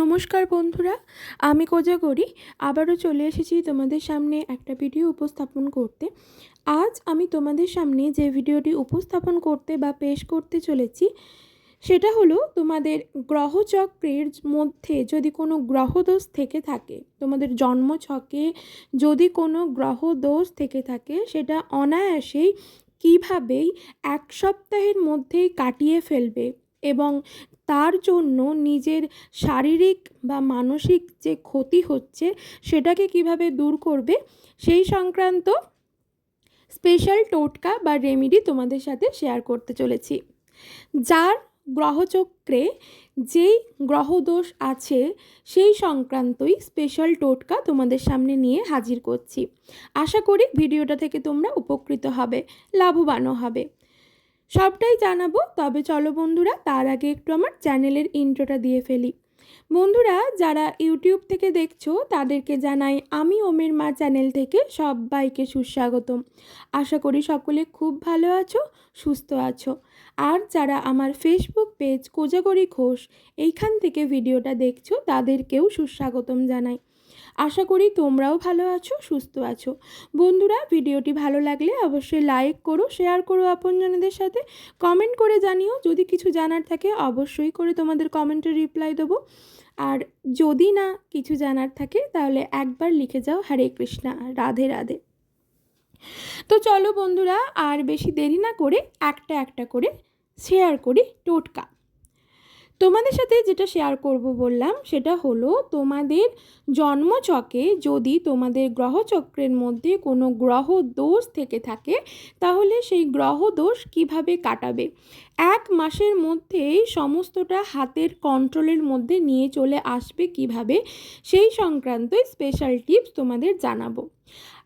নমস্কার বন্ধুরা, আমি কোজাগরি আবারও চলে এসেছি তোমাদের সামনে একটা ভিডিও উপস্থাপন করতে। আজ আমি তোমাদের সামনে যে ভিডিওটি উপস্থাপন করতে বা পেশ করতে চলেছি, সেটা হলো তোমাদের গ্রহচক্রের মধ্যে যদি কোনো গ্রহদোষ থেকে থাকে, তোমাদের জন্মছকে যদি কোনো গ্রহদোষ থেকে থাকে, সেটা অনায়াসেই কীভাবেই এক সপ্তাহের মধ্যেই কাটিয়ে ফেলবে এবং তার জন্য নিজের শারীরিক বা মানসিক যে ক্ষতি হচ্ছে সেটাকে কীভাবে দূর করবে, সেই সংক্রান্ত স্পেশাল টোটকা বা রেমিডি তোমাদের সাথে শেয়ার করতে চলেছি। যার গ্রহচক্রে যেই গ্রহদোষ আছে, সেই সংক্রান্তই স্পেশাল টোটকা তোমাদের সামনে নিয়ে হাজির করছি। আশা করি ভিডিওটা থেকে তোমরা উপকৃত হবে, লাভবানও হবে। সবটাই জানাব, তবে চলো বন্ধুরা, তার আগে একটু আমার চ্যানেলের ইন্ট্রোটা দিয়ে ফেলি। বন্ধুরা, যারা ইউটিউব থেকে দেখছ, তাদেরকে জানাই আমি ওমের মা চ্যানেল থেকে সবাইকে সুস্বাগতম। আশা করি সকলে খুব ভালো আছো, সুস্থ আছো। আর যারা আমার ফেসবুক পেজ কোজাগরি ঘোষ, এইখান থেকে ভিডিওটা দেখছ, তাদেরকেও সুস্বাগতম জানাই। আশা করি তোমরাও ভালো আছো, সুস্থ আছো। বন্ধুরা, ভিডিওটি ভালো লাগলে অবশ্যই লাইক করো শেয়ার করো আপনজনদের সাথে। কমেন্ট করে জানিও, যদি কিছু জানার থাকে অবশ্যই করে তোমাদের কমেন্টে রিপ্লাই দেবো। আর যদি না কিছু জানার থাকে, তাহলে একবার লিখে যাও হরে কৃষ্ণা, রাধে রাধে। তো চলো বন্ধুরা, আর বেশি দেরি না করে একটা একটা করে শেয়ার করি টোটকা। তোমাদের সাথে যেটা শেয়ার করব বললাম, সেটা হলো তোমাদের জন্মচকে যদি তোমাদের গ্রহচক্রের মধ্যে কোনো গ্রহ দোষ থেকে থাকে, তাহলে সেই গ্রহ দোষ কীভাবে কাটাবে? এক মাসের মধ্যেই সমস্তটা হাতের কন্ট্রোলের মধ্যে নিয়ে চলে আসবে কীভাবে? সেই সংক্রান্ত স্পেশাল টিপস তোমাদের জানাব।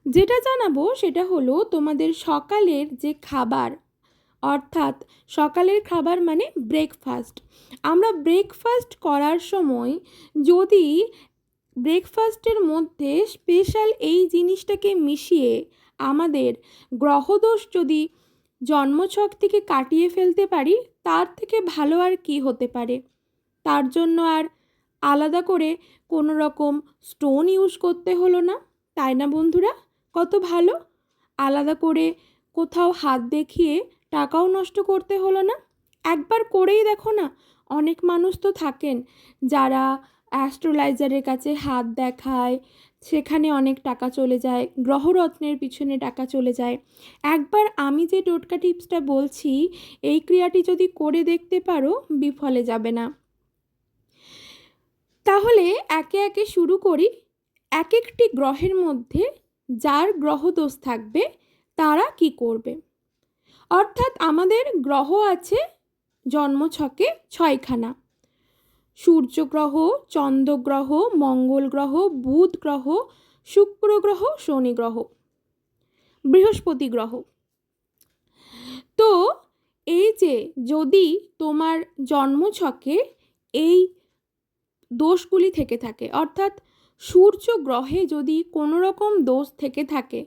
যেটা জানাব সেটা হলো তোমাদের সকালের যে খাবার অর্থাৎ সকালের খাবার মানে ব্রেকফাস্ট আমরা ব্রেকফাস্ট করার সময় যদি ব্রেকফাস্টের মধ্যে স্পেশাল এই জিনিসটাকে মিশিয়ে আমাদের গ্রহদোষ যদি জন্মছক থেকে কাটিয়ে ফেলতে পারি, তার থেকে ভালো আর কি হতে পারে? তার জন্য আর আলাদা করে কোনো রকম স্টোন ইউজ করতে হলো না, তাই না বন্ধুরা? কত ভালো? আলাদা করে কোথাও হাত দেখিয়ে টাকাও নষ্ট করতে হলো না। একবার করেই দেখো না, অনেক মানুষ তো থাকেন যারা অ্যাস্ট্রোলাইজারের কাছে হাত দেখায়, সেখানে অনেক টাকা চলে যায়, গ্রহরত্নের পিছনে টাকা চলে যায়। একবার আমি যে টোটকা টিপসটা বলছি, এই ক্রিয়াটি যদি করে দেখতে পারো, বিফলে যাবে না। তাহলে একে একে শুরু করি। এক একটি গ্রহের মধ্যে যার গ্রহদোষ থাকবে, তারা কি করবে? অর্থাৎ আমাদের গ্রহ আছে জন্মছকে ছয়খানা। সূর্য গ্রহ চন্দ্রগ্রহ মঙ্গল গ্রহ বুধ গ্রহ শুক্র গ্রহ শনি গ্রহ বৃহস্পতি গ্রহ তো এই যে যদি তোমার জন্মছকে এই দোষগুলি থেকে থাকে, অর্থাৎ সূর্য গ্রহে যদি কোনো রকম দোষ থেকে থাকে,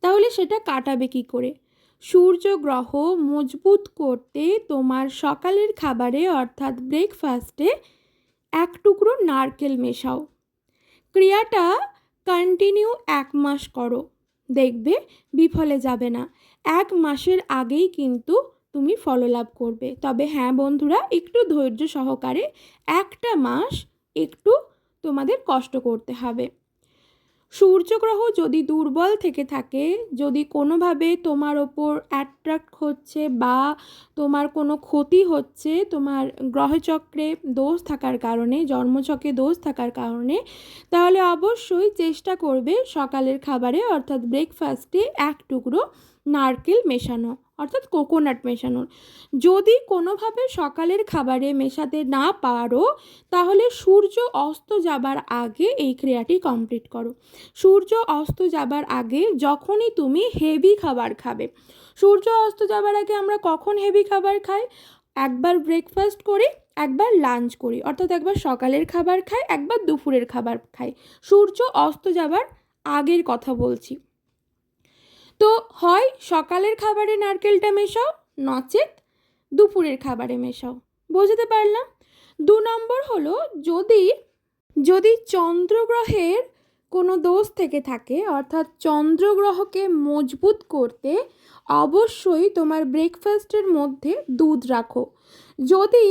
তাহলে সেটা কাটাবে কী করে? সূর্য গ্রহ মজবুত করতে তোমার সকালের খাবারে, অর্থাৎ ব্রেকফাস্টে এক টুকরো নারকেল মেশাও। ক্রিয়াটা কন্টিনিউ এক মাস করো। দেখবে বিফলে যাবে না। এক মাসের আগেই কিন্তু তুমি ফললাভ করবে। তবে হ্যাঁ বন্ধুরা, একটু ধৈর্য সহকারে একটা মাস একটু তোমাদের কষ্ট করতে হবে। সূর্যগ্রহ যদি দুর্বল থেকে থাকে, যদি কোনোভাবে তোমার ওপর অ্যাট্রাক্ট হচ্ছে বা তোমার কোনো ক্ষতি হচ্ছে, তোমার গ্রহচক্রে দোষ থাকার কারণে জন্মচক্রে দোষ থাকার কারণে, তাহলে অবশ্যই চেষ্টা করবে সকালের খাবারে, অর্থাৎ ব্রেকফাস্টে এক টুকরো নারকেল মেশানো। অর্থাৎ কোকোনাট মেশানোর। যদি কোনোভাবে সকালের খাবারে মেশাতে না পারো, তাহলে সূর্য অস্ত যাবার আগে এই ক্রিয়াটি কমপ্লিট করো। সূর্য অস্ত যাবার আগে যখনই তুমি হেভি খাবার খাবে। সূর্য অস্ত যাবার আগে আমরা কখন হেভি খাবার খাই? একবার ব্রেকফাস্ট করি, একবার লাঞ্চ করি। অর্থাৎ একবার সকালের খাবার খাই, একবার দুপুরের খাবার খাই। সূর্য অস্ত যাবার আগের কথা বলছি। তো হয় সকালের খাবারে নারকেলটা মেশাও, নচেত দুপুরের খাবারে মেশাও। বুঝতে পারলাম? দু নম্বর হলো যদি যদি চন্দ্রগ্রহের কোনো দোষ থেকে থাকে, অর্থাৎ চন্দ্রগ্রহকে মজবুত করতে অবশ্যই তোমার ব্রেকফাস্টের মধ্যে দুধ রাখো। যদি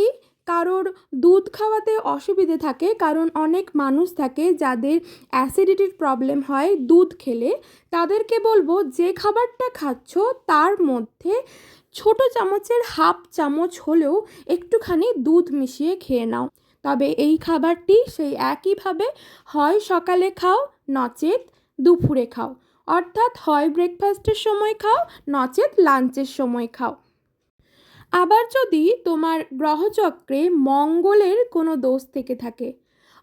কারোর দুধ খাওয়াতে অসুবিধে থাকে, কারণ অনেক মানুষ থাকে যাদের অ্যাসিডিটির প্রবলেম হয় দুধ খেলে। তাদেরকে বলব, যে খাবারটা খাচ্ছ তার মধ্যে ছোট চামচের হাফ চামচ হলেও একটুখানি দুধ মিশিয়ে খেয়ে নাও। তবে এই খাবারটি সেই একইভাবে হয় সকালে খাও, নচেত দুপুরে খাও। অর্থাৎ হয় ব্রেকফাস্টের সময় খাও, নচেত লাঞ্চের সময় খাও। আবার যদি তোমার গ্রহচক্রে মঙ্গলের কোনো দোষ থেকে থাকে,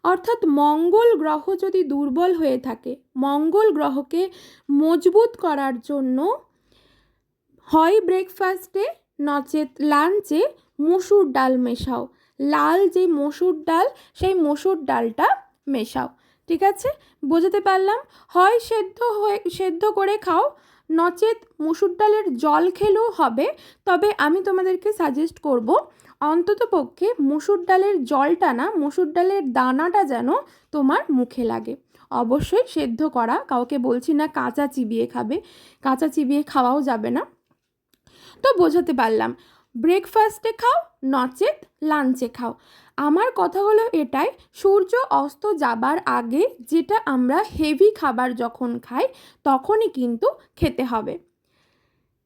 অর্থাৎ মঙ্গল গ্রহ যদি দুর্বল হয়ে থাকে, মঙ্গল গ্রহকে মজবুত করার জন্য হয় ব্রেকফাস্টে নচেত লাঞ্চে মসুর ডাল মেশাও। লাল যে মসুর ডাল, সেই মসুর ডালটা মেশাও। ঠিক আছে? বোঝাতে পারলাম? হয় সেদ্ধ হয়ে, সেদ্ধ করে খাও নচেত মুসুর ডালের জল খেলেও হবে। তবে আমি তোমাদেরকে সাজেস্ট করব, অন্তত পক্ষে মুসুর ডালের জলটা না, মুসুর ডালের দানাটা যেন তোমার মুখে লাগে। অবশ্যই সেদ্ধ করা, কাউকে বলছি না কাঁচা চিবিয়ে খাবে, কাঁচা চিবিয়ে খাওয়াও যাবে না। তো বোঝাতে পারলাম ব্রেকফাস্টে খাও, নচেত লাঞ্চে খাও। আমার কথা হলো এটাই, সূর্য অস্ত যাবার আগে যেটা আমরা হেভি খাবার যখন খাই, তখনই কিন্তু খেতে হবে।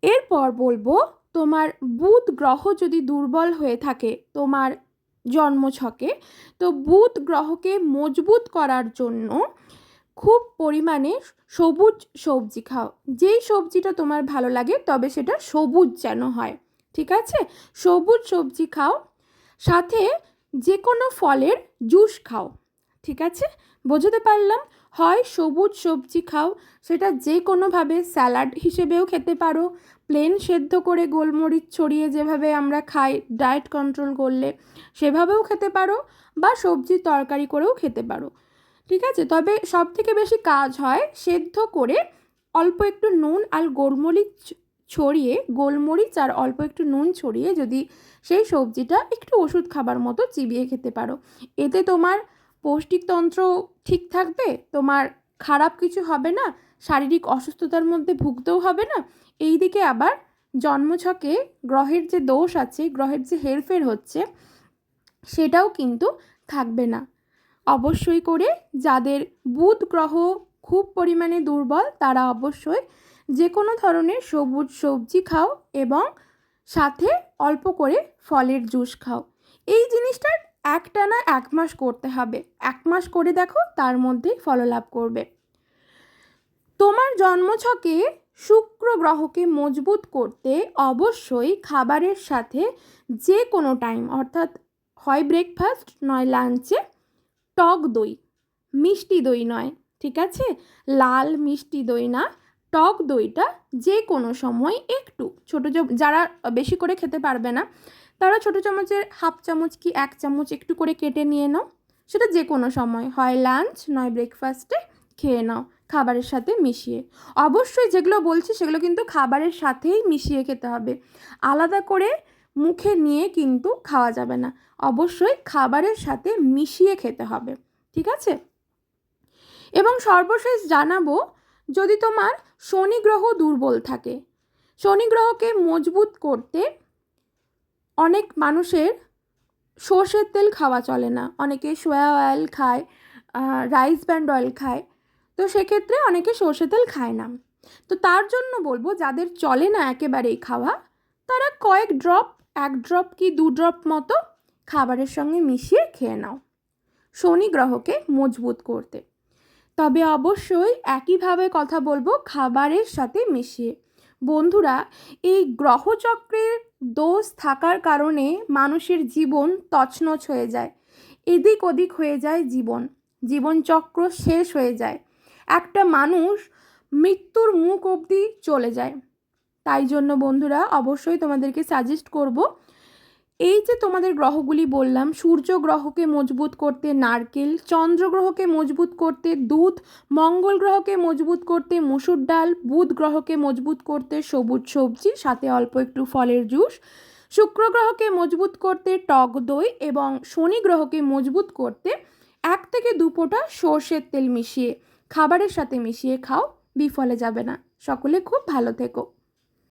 এরপর বলব, তোমার বুধ গ্রহ যদি দুর্বল হয়ে থাকে তোমার জন্মছকে, তো বুধ গ্রহকে মজবুত করার জন্য খুব পরিমাণে সবুজ সবজি খাও। যেই সবজিটা তোমার ভালো লাগে, তবে সেটা সবুজ যেন হয়। ঠিক আছে? সবুজ সবজি খাও, সাথে যে কোনো ফলের জুস খাও, ঠিক আছে? বোঝাতে পারলাম? হয় সবুজ সবজি খাও, সেটা যে কোনোভাবে স্যালাড হিসেবেও খেতে পারো। প্লেন সেদ্ধ করে গোলমরিচ ছড়িয়ে যেভাবে আমরা খাই, ডায়েট কন্ট্রোল করলে সেভাবেও খেতে পারো বা সবজি তরকারি করেও খেতে পারো, ঠিক আছে? তবে সব থেকে বেশি কাজ হয় সেদ্ধ করে অল্প একটু নুন আর গোলমরিচ ছড়িয়ে গোলমরিচ আর অল্প একটু নুন ছড়িয়ে যদি সেই সবজিটা একটু ওষুধ খাবার মতো চিবিয়ে খেতে পারো। এতে তোমার পৌষ্টিকতন্ত্র ঠিক থাকবে, তোমার খারাপ কিছু হবে না, শারীরিক অসুস্থতার মধ্যে ভুগতেও হবে না। এই দিকে আবার জন্মছকে গ্রহের যে দোষ আছে, গ্রহের যে হেরফের হচ্ছে, সেটাও কিন্তু থাকবে না। অবশ্যই করে যাদের বুধ গ্রহ খুব পরিমাণে দুর্বল, তারা অবশ্যই যে কোনো ধরনের সবুজ সবজি খাও এবং সাথে অল্প করে ফলের জুস খাও। এই জিনিসটা একটানা এক মাস করতে হবে। এক মাস করে দেখো তার মধ্যেই ফললাভ করবে। তোমার জন্মছকে শুক্র গ্রহকে মজবুত করতে অবশ্যই খাবারের সাথে যে কোনো টাইম অর্থাৎ হয় ব্রেকফাস্ট নয় লাঞ্চে টক দই, মিষ্টি দই নয়, ঠিক আছে? লাল মিষ্টি দই না টক দইটা যে কোনো সময় একটু। ছোটো যারা বেশি করে খেতে পারবে না, তারা ছোটো চামচের হাফ চামচ কি এক চামচ একটু করে কেটে নিয়ে নাও। সেটা যে কোনো সময়, হয় লাঞ্চ, নয় ব্রেকফাস্টে খেয়ে নাও, খাবারের সাথে মিশিয়ে। অবশ্যই যেগুলো বলছি সেগুলো কিন্তু খাবারের সাথেই মিশিয়ে খেতে হবে। আলাদা করে মুখে নিয়ে কিন্তু খাওয়া যাবে না। অবশ্যই খাবারের সাথে মিশিয়ে খেতে হবে। ঠিক আছে? এবং সর্বশেষ জানাব যদি তোমার শনি গ্রহ দুর্বল থাকে। শনি গ্রহকে মজবুত করতে অনেক মানুষের সর্ষের তেল খাওয়া চলে না। অনেকে সোয়া অয়েল খায় রাইস ব্যান্ড অয়েল খায়। তো সেক্ষেত্রে অনেকে সর্ষে তেল খায় না। তো তার জন্য বলব, যাদের চলে না একেবারেই খাওয়া, তারা কয়েক ড্রপ এক ড্রপ কি দু ড্রপ মতো খাবারের সঙ্গে মিশিয়ে খেয়ে নাও। শনি গ্রহকে মজবুত করতে। তবে অবশ্যই একইভাবে কথা বলব খাবারের সাথে মিশিয়ে। বন্ধুরা, এই গ্রহচক্রের দোষ থাকার কারণে মানুষের জীবন তছনছ হয়ে যায়। এদিক ওদিক হয়ে যায় জীবন। জীবনচক্র শেষ হয়ে যায়। একটা মানুষ মৃত্যুর মুখ অবধি চলে যায়। তাই জন্য বন্ধুরা, অবশ্যই তোমাদেরকে সাজেস্ট করব এই যে তোমাদের গ্রহগুলি বললাম, সূর্য গ্রহকে মজবুত করতে নারকেল, চন্দ্র গ্রহকে মজবুত করতে দুধ, মঙ্গল গ্রহকে মজবুত করতে মসুর ডাল, বুধ গ্রহকে মজবুত করতে সবুজ সবজি, সাথে অল্প একটু ফলের জুস, শুক্র গ্রহকে মজবুত করতে টক দই এবং শনি গ্রহকে মজবুত করতে এক থেকে দু ফোঁটা সর্ষের তেল মিশিয়ে, খাবারের সাথে মিশিয়ে খাও, বিফলে যাবে না। সকলে খুব ভালো থেকো।